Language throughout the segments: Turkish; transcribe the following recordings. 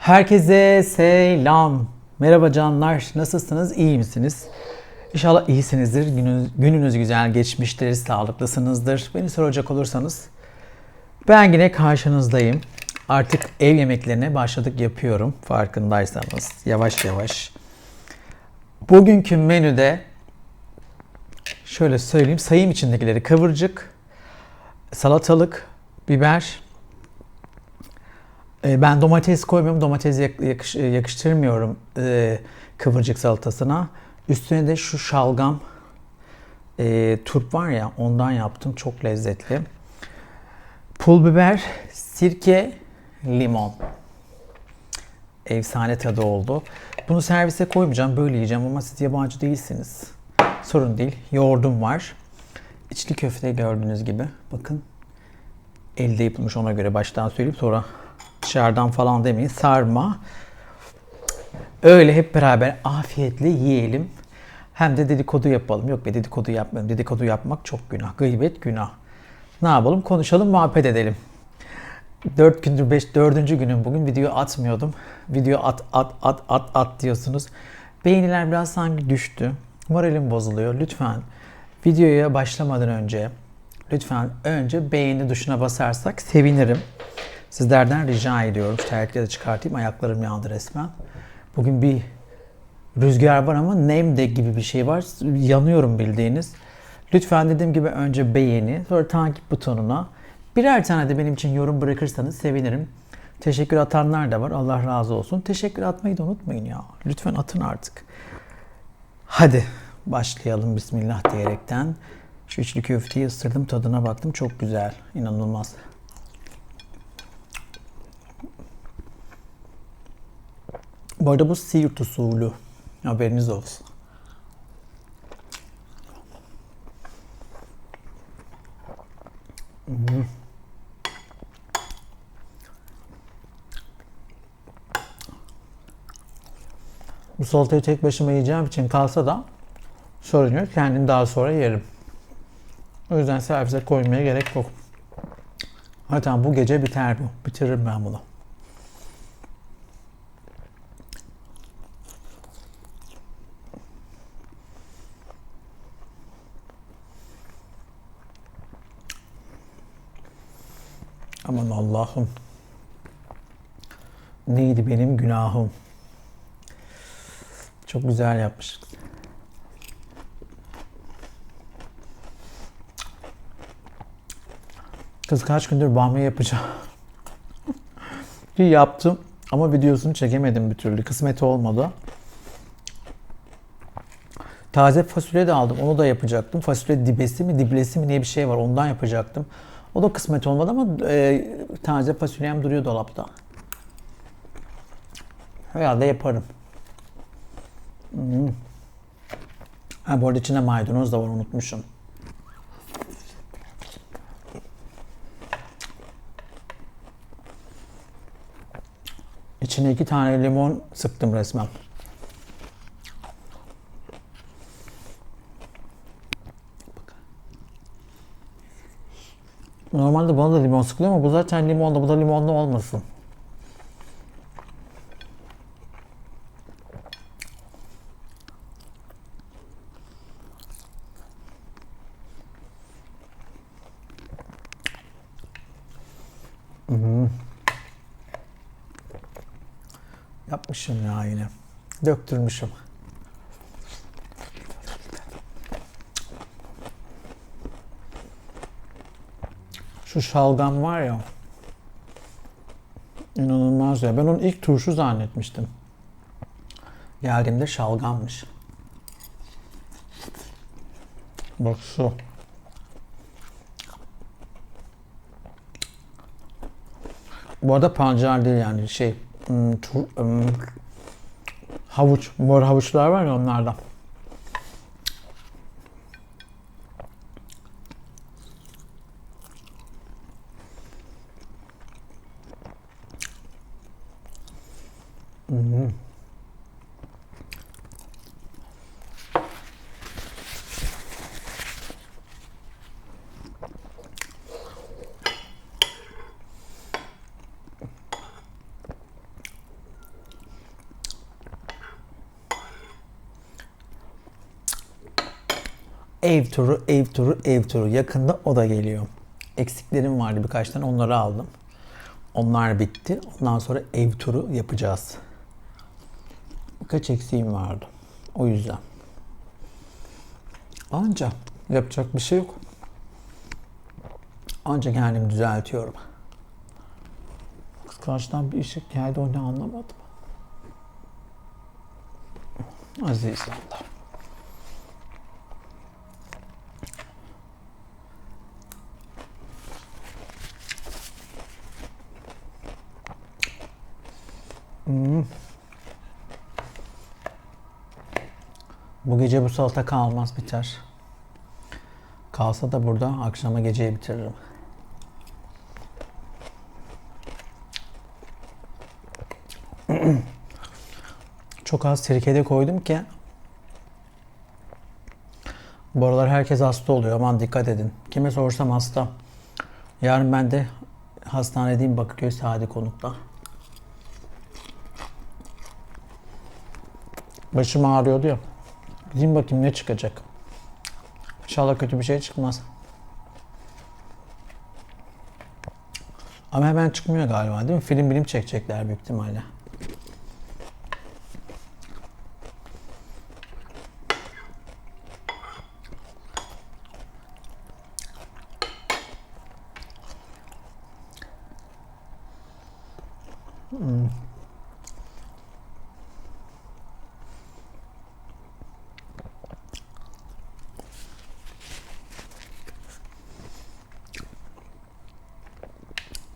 Herkese selam. Merhaba canlar. Nasılsınız? İyi misiniz? İnşallah iyisinizdir. Gününüz, gününüz güzel geçmiştir. Sağlıklısınızdır. Beni soracak olursanız ben yine karşınızdayım. Artık ev yemeklerine başladık yapıyorum. Farkındaysanız. Yavaş yavaş. Bugünkü menüde şöyle söyleyeyim. Sayayım içindekileri. Kıvırcık, salatalık, biber, e, Ben domates koymuyorum. Domates yak- yakış- yakıştırmıyorum e, kıvırcık salatasına. Üstüne de şu şalgam e, turp var ya ondan yaptım. Çok lezzetli. Pul biber, sirke, limon. Efsane tadı oldu. Bunu servise koymayacağım. Böyle yiyeceğim ama siz yabancı değilsiniz. Sorun değil. Yoğurdum var. İçli köfte gördüğünüz gibi. Bakın elde yapılmış ona göre baştan söyleyeyim sonra dışarıdan falan demeyin sarma. Öyle hep beraber afiyetle yiyelim. Hem de dedikodu yapalım. Yok be dedikodu yapmayalım. Dedikodu yapmak çok günah. Gıybet günah. Ne yapalım? Konuşalım, muhabbet edelim. 4 gündür 5 4. günüm bugün video atmıyordum. Video at at at at at diyorsunuz. Beğeniler biraz sanki düştü. Moralim bozuluyor. Lütfen videoya başlamadan önce lütfen önce beğeni tuşuna basarsak sevinirim. Sizlerden rica ediyorum. Şu terlikleri de çıkartayım. Ayaklarım yandı resmen. Bugün bir rüzgar var ama nemde gibi bir şey var. Yanıyorum bildiğiniz. Lütfen dediğim gibi önce beğeni, sonra takip butonuna birer tane de benim için yorum bırakırsanız sevinirim. Teşekkür atanlar da var. Allah razı olsun. Teşekkür atmayı da unutmayın ya. Lütfen atın artık. Hadi başlayalım Bismillah diyerekten. Şu içli köfteyi ısırdım tadına baktım. Çok güzel. İnanılmaz. Bu arada bu Siirt usulü. Haberiniz olsun. Bu salatayı tek başıma yiyeceğim için kalsa da sorun yok. Kendim daha sonra yerim. O yüzden servise koymaya gerek yok. Zaten bu gece biter bu. Bitiririm ben bunu. Aman Allah'ım. Neydi benim günahım? Çok güzel yapmış. Kız kaç gündür bamya yapacağım. Bir yaptım ama videosunu çekemedim bir türlü. Kısmeti olmadı. Taze fasulye de aldım. Onu da yapacaktım. Fasulye dibesi mi, diblesi mi diye bir şey var. Ondan yapacaktım. O da kısmet olmadı ama e, taze fasulyem duruyor dolapta. Herhalde yaparım. Hmm. Ha, bu arada içinde maydanoz da var unutmuşum. İçine iki tane limon sıktım resmen. Normalde bana da limon sıkılıyor ama bu zaten limonlu, bu da limonlu olmasın. Hmm. Yapmışım ya yine. Döktürmüşüm. Şu şalgam var ya. İnanılmaz ya. Ben onu ilk turşu zannetmiştim. Geldiğimde şalgammış. Bak şu. Bu arada pancar değil yani şey hmm, tur, hmm, havuç, mor havuçlar var ya onlardan. Ev turu, ev turu, ev turu. Yakında o da geliyor. Eksiklerim vardı birkaç tane onları aldım. Onlar bitti. Ondan sonra ev turu yapacağız. Birkaç eksiğim vardı. O yüzden. Anca yapacak bir şey yok. Ancak kendimi düzeltiyorum. Kıskançtan bir ışık geldi o ne anlamadım. Aziz Allah. Hmm. Bu gece bu salata kalmaz biter. Kalsa da burada akşama geceye bitiririm. Çok az sirkede koydum ki bu aralar herkes hasta oluyor. Aman dikkat edin. Kime sorsam hasta. Yarın ben de hastanedeyim Bakırköy Sadi Konuk'ta. Başım ağrıyordu ya. Gideyim bakayım ne çıkacak. İnşallah kötü bir şey çıkmaz. Ama hemen çıkmıyor galiba değil mi? Film bilim çekecekler büyük ihtimalle. Hmm.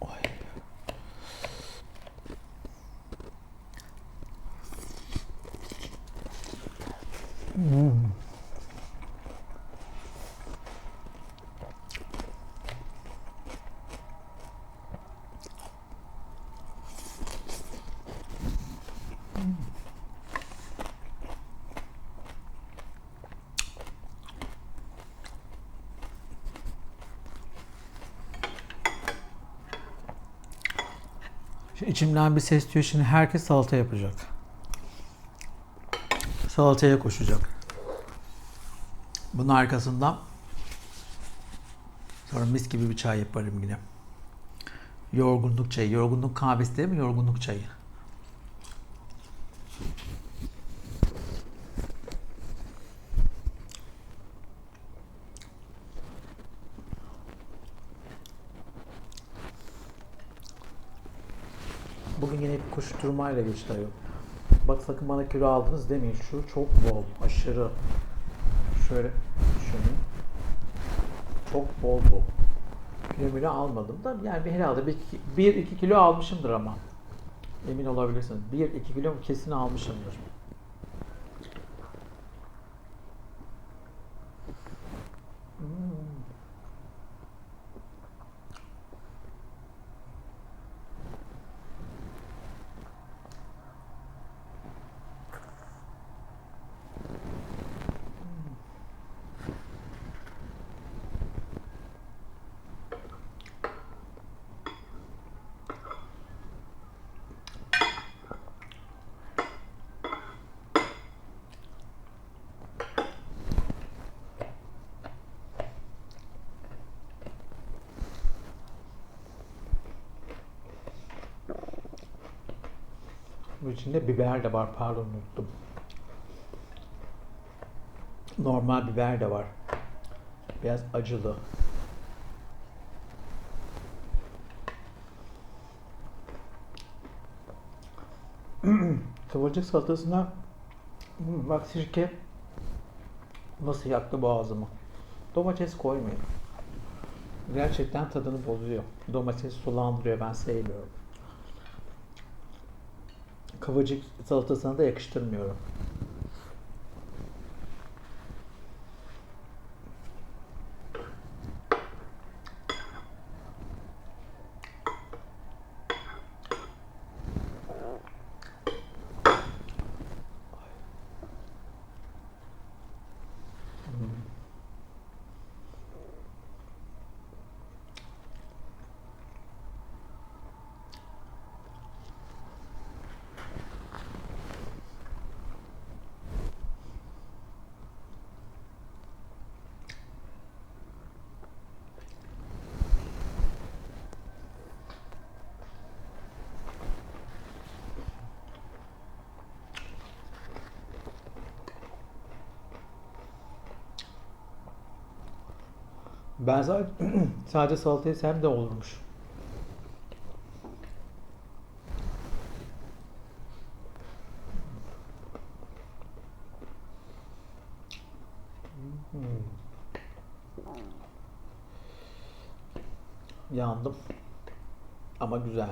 Oy. Hmm. Şimdi içimden bir ses diyor şimdi herkes salata yapacak. Salataya koşacak. Bunun arkasından sonra mis gibi bir çay yaparım yine. Yorgunluk çayı. Yorgunluk kahvesi değil mi? Yorgunluk çayı. Bugün yine bir koşturmayla geçti ayol. Bak sakın bana kilo aldınız demeyin. Şu çok bol. Aşırı. Şöyle düşünün. Çok bol bol. Kilo bile almadım da yani herhalde 1-2 kilo almışımdır ama. Emin olabilirsiniz. 1-2 kilo kesin almışımdır. Bu içinde biber de var. Pardon unuttum. Normal biber de var. Biraz acılı. Kıvırcık salatasına Hmm, bak sirke nasıl yaktı boğazımı. Domates koymayın. Gerçekten tadını bozuyor. Domates sulandırıyor. Ben sevmiyorum. Kıvırcık salatasına da yakıştırmıyorum. Ben sadece, sadece salata yesem de olurmuş. Hmm. Yandım. Ama güzel.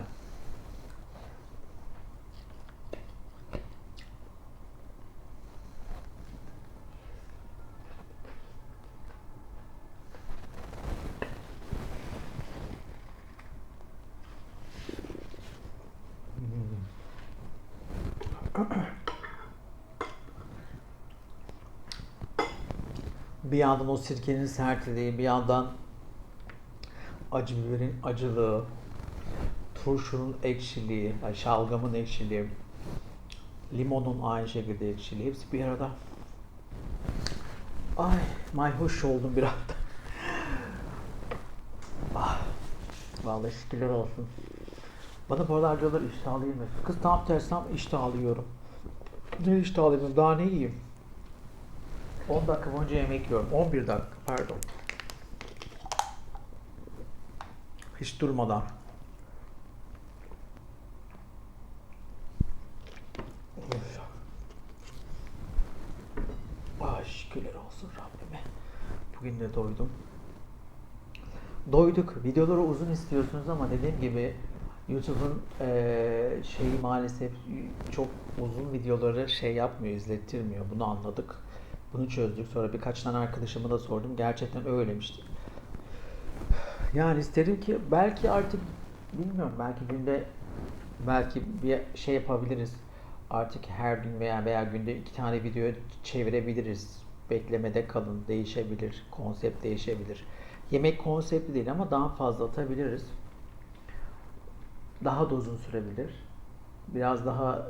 Bir yandan o sirkenin sertliği, bir yandan acı biberin acılığı, turşunun ekşiliği, yani şalgamın ekşiliği, limonun aynı şekilde ekşiliği hepsi bir arada. Ay, mayhoş oldum bir anda. ah, vallahi şükürler olsun. Bana bu aralar diyorlar iştahlıyım. Kız tam tersi tam iştahlıyorum. Ne iştahlıyım? Daha ne yiyeyim? 10 dakika boyunca yemek yiyorum. 11 dakika pardon. Hiç durmadan. Ah şükürler olsun Rabbime. Bugün de doydum. Doyduk. Videoları uzun istiyorsunuz ama dediğim gibi YouTube'un eee şeyi maalesef çok uzun videoları şey yapmıyor, izlettirmiyor. Bunu anladık. Bunu çözdük. Sonra birkaç tane arkadaşıma da sordum. Gerçekten öylemiş. Yani isterim ki belki artık bilmiyorum belki günde belki bir şey yapabiliriz. Artık her gün veya veya günde iki tane video çevirebiliriz. Beklemede kalın. Değişebilir. Konsept değişebilir. Yemek konsepti değil ama daha fazla atabiliriz. Daha da uzun sürebilir. Biraz daha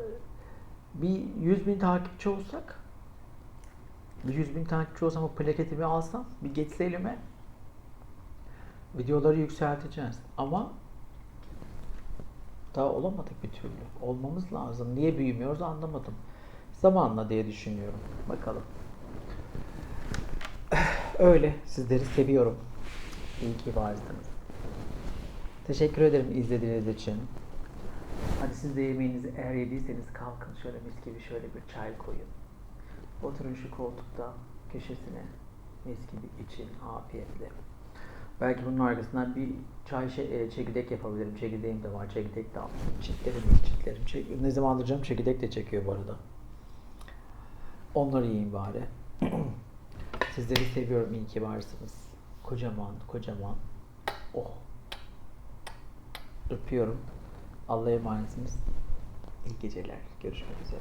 bir 100 bin takipçi olsak bir 100 bin takipçi olsam o plaketimi alsam bir geçse elime videoları yükselteceğiz. Ama daha olamadık bir türlü. Olmamız lazım. Niye büyümüyoruz anlamadım. Zamanla diye düşünüyorum. Bakalım. Öyle. Sizleri seviyorum. İyi ki varsınız. Teşekkür ederim izlediğiniz için. Hadi siz de yemeğinizi eğer yediyseniz kalkın şöyle mis gibi şöyle bir çay koyun. Oturun şu koltukta köşesine mis gibi için afiyetle. Belki bunun arkasından bir çay şey, e, çekirdek yapabilirim. Çekirdeğim de var. Çekirdek de almışım. Çitlerim çitlerim. Çek, ne zaman alacağım çekirdek de çekiyor bu arada. Onları yiyeyim bari. Sizleri seviyorum. İyi ki varsınız. Kocaman kocaman. Oh. Öpüyorum. Allah'a emanetsiniz. İyi geceler. Görüşmek üzere.